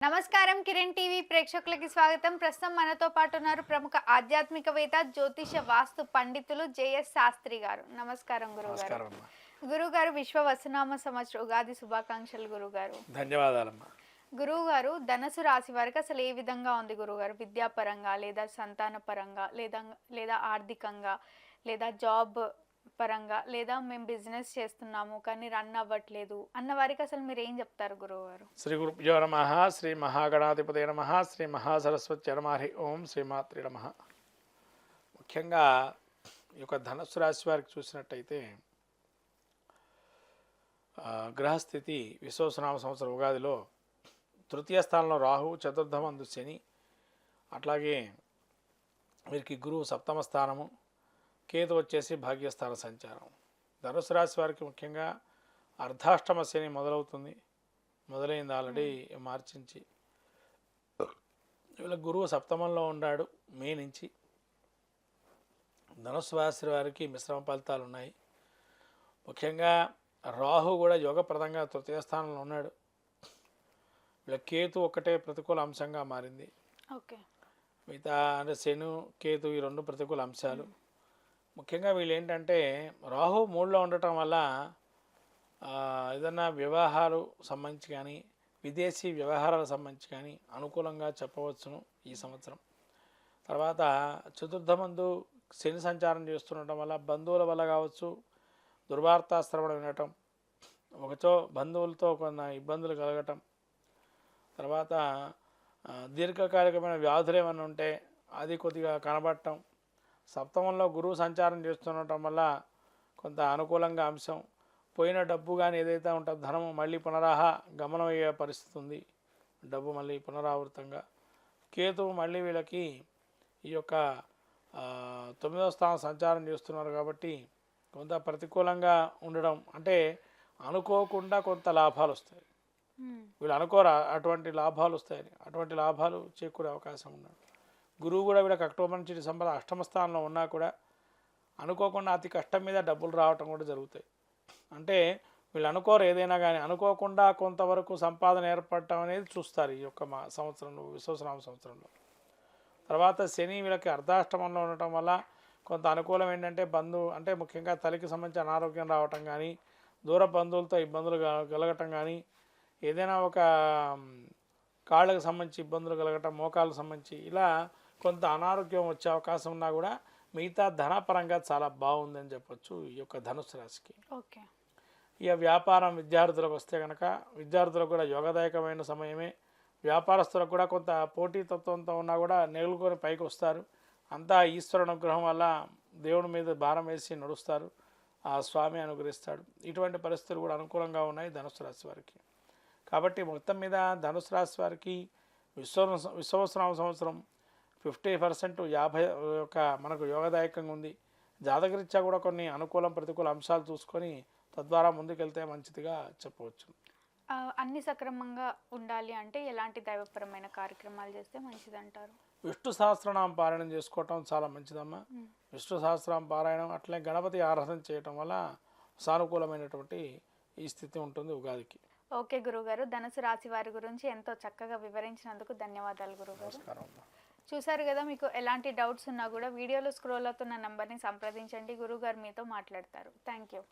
నమస్కారం కిరణ్ టీవీ ప్రేక్షకులకి స్వాగతం. ప్రస్తుతం మనతో పాటు ఉన్నారు ప్రముఖ ఆధ్యాత్మికవేత్త జ్యోతిష వాస్తు పండితులు జేఎస్ శాస్త్రి గారు. నమస్కారం గురుగారు గురుగారు విశ్వ వసునామ సంవత్సర ఉగాది శుభాకాంక్షలు గురుగారు ధన్యవాదాలమ్మా. గురువు గారు ధనసు రాశి వారికి అసలు ఏ విధంగా ఉంది గురుగారు విద్యాపరంగా లేదా సంతాన పరంగా లేదా లేదా ఆర్థికంగా లేదా జాబ్ పరంగా లేదా మేము బిజినెస్ చేస్తున్నాము కానీ రన్ అవ్వట్లేదు అన్న వారికి అసలు మీరు ఏం చెప్తారు గురువు గారు శ్రీ గురుభ్యో నమ శ్రీ మహాగణాధిపతి నమ శ్రీ మహాసరస్వతి నమ హరి ఓం శ్రీమాత్రి నమ. ముఖ్యంగా ఈ యొక్క ధనుసు రాశి వారికి చూసినట్టయితే గ్రహస్థితి విశ్వసనామ సంవత్సరం ఉగాదిలో తృతీయ స్థానంలో రాహు చతుర్థమందు శని అట్లాగే వీరికి గురువు సప్తమ స్థానము కేతు వచ్చేసి భాగ్యస్థాన సంచారం. ధనుసు రాశి వారికి ముఖ్యంగా అర్ధాష్టమ శని మొదలవుతుంది. మొదలైంది ఆల్రెడీ మార్చి నుంచి వీళ్ళ గురువు సప్తమంలో ఉన్నాడు మే నుంచి. ధనుసు రాశి వారికి మిశ్రమ ఫలితాలు ఉన్నాయి. ముఖ్యంగా రాహు కూడా యోగప్రదంగా తృతీయ స్థానంలో ఉన్నాడు. వీళ్ళ కేతు ఒకటే ప్రతికూల అంశంగా మారింది. ఓకే. మిగతా అంటే శను కేతు ఈ రెండు ప్రతికూల అంశాలు. ముఖ్యంగా వీళ్ళు ఏంటంటే రాహు మూడులో ఉండటం వల్ల ఏదన్నా వ్యవహారాలు సంబంధించి కానీ విదేశీ వ్యవహారాలకు సంబంధించి కానీ అనుకూలంగా చెప్పవచ్చును ఈ సంవత్సరం. తర్వాత చతుర్థమందు శని సంచారం చేస్తుండటం వల్ల బంధువుల వల్ల కావచ్చు దుర్వార్తాశ్రవణం వినటం ఒకచో బంధువులతో కొంత ఇబ్బందులు కలగటం తర్వాత దీర్ఘకాలికమైన వ్యాధులు ఏమైనా ఉంటే అది కొద్దిగా కనబడటం సప్తమంలో గురువు సంచారం చేస్తుండటం వల్ల కొంత అనుకూలంగా అంశం. పోయిన డబ్బు కానీ ఏదైతే ఉంటుందో ధనం మళ్ళీ పునరాహ గమనం అయ్యే పరిస్థితి ఉంది. డబ్బు మళ్ళీ పునరావృతంగా. కేతువు మళ్ళీ వీళ్ళకి ఈ యొక్క తొమ్మిదవ స్థానం సంచారం చేస్తున్నారు కాబట్టి కొంత ప్రతికూలంగా ఉండడం అంటే అనుకోకుండా కొంత లాభాలు వస్తాయి. వీళ్ళు అనుకోరా అటువంటి లాభాలు వస్తాయని. అటువంటి లాభాలు చేకూరే అవకాశం ఉన్నాడు గురువు కూడా వీళ్ళకి అక్టోబర్ నుంచి డిసెంబర్ అష్టమ స్థానంలో ఉన్నా కూడా అనుకోకుండా అతి కష్టం మీద డబ్బులు రావటం కూడా జరుగుతాయి. అంటే వీళ్ళు అనుకోరు ఏదైనా కానీ అనుకోకుండా కొంతవరకు సంపాదన ఏర్పడటం అనేది చూస్తారు ఈ యొక్క మా సంవత్సరంలో విశ్వసనామ సంవత్సరంలో. తర్వాత శని వీళ్ళకి అర్ధాష్టమంలో ఉండటం వల్ల కొంత అనుకూలం ఏంటంటే బంధు అంటే ముఖ్యంగా తల్లికి సంబంధించి అనారోగ్యం రావటం కానీ దూర బంధువులతో ఇబ్బందులు కలగటం కానీ ఏదైనా ఒక కాళ్ళకు సంబంధించి ఇబ్బందులు కలగటం మోకాళ్ళకు సంబంధించి ఇలా కొంత అనారోగ్యం వచ్చే అవకాశం ఉన్నా కూడా మిగతా ధనపరంగా చాలా బాగుందని చెప్పొచ్చు ఈ యొక్క ధనుసు రాశికి. ఓకే. ఇక వ్యాపారం విద్యార్థులకు వస్తే కనుక విద్యార్థులకు కూడా యోగదాయకమైన సమయమే. వ్యాపారస్తులకు కూడా కొంత పోటీతత్వంతో ఉన్నా కూడా నెగులుకొని పైకి వస్తారు. అంతా ఈశ్వర అనుగ్రహం వల్ల దేవుడి మీద భారం వేసి నడుస్తారు. ఆ స్వామి అనుగ్రహిస్తాడు. ఇటువంటి పరిస్థితులు కూడా అనుకూలంగా ఉన్నాయి ధనుసు రాశి వారికి. కాబట్టి మొత్తం మీద ధనుసు రాశి వారికి విశ్వ విశ్వవసనామ సంవత్సరం ఫిఫ్టీ పర్సెంట్ యాభై యొక్క మనకు యోగదాయకంగా ఉంది. జాతకరీత్యా కూడా కొన్ని అనుకూలం ప్రతికూల అంశాలు చూసుకొని తద్వారా ముందుకెళ్తే మంచిదిగా చెప్పవచ్చు. అన్ని సక్రమంగా ఉండాలి అంటే ఎలాంటి దైవపరమైన కార్యక్రమాలు చేస్తే మంచిదంటారు? విష్ణు సహస్రనామ పారాయణం చేసుకోవటం చాలా మంచిదమ్మా. మ్మ్. విష్ణు సహస్రనామ పారాయణం అట్లనే గణపతి ఆరాధన చేయటం వల్ల సానుకూలమైనటువంటి ఈ స్థితి ఉంటుంది ఉగాదికి. ఓకే గురుగారు ధనుసు రాశి వారి గురించి ఎంతో చక్కగా వివరించినందుకు ధన్యవాదాలు గురుగారు. నమస్కారం చూశారు చూసారు కదా మీకు ఎలాంటి డౌట్స్ ఉన్నా కూడా వీడియోలో స్క్రోల్ అవుతున్న నంబర్ని సంప్రదించండి. గురుగారు మీతో మాట్లాడతారు. Thank you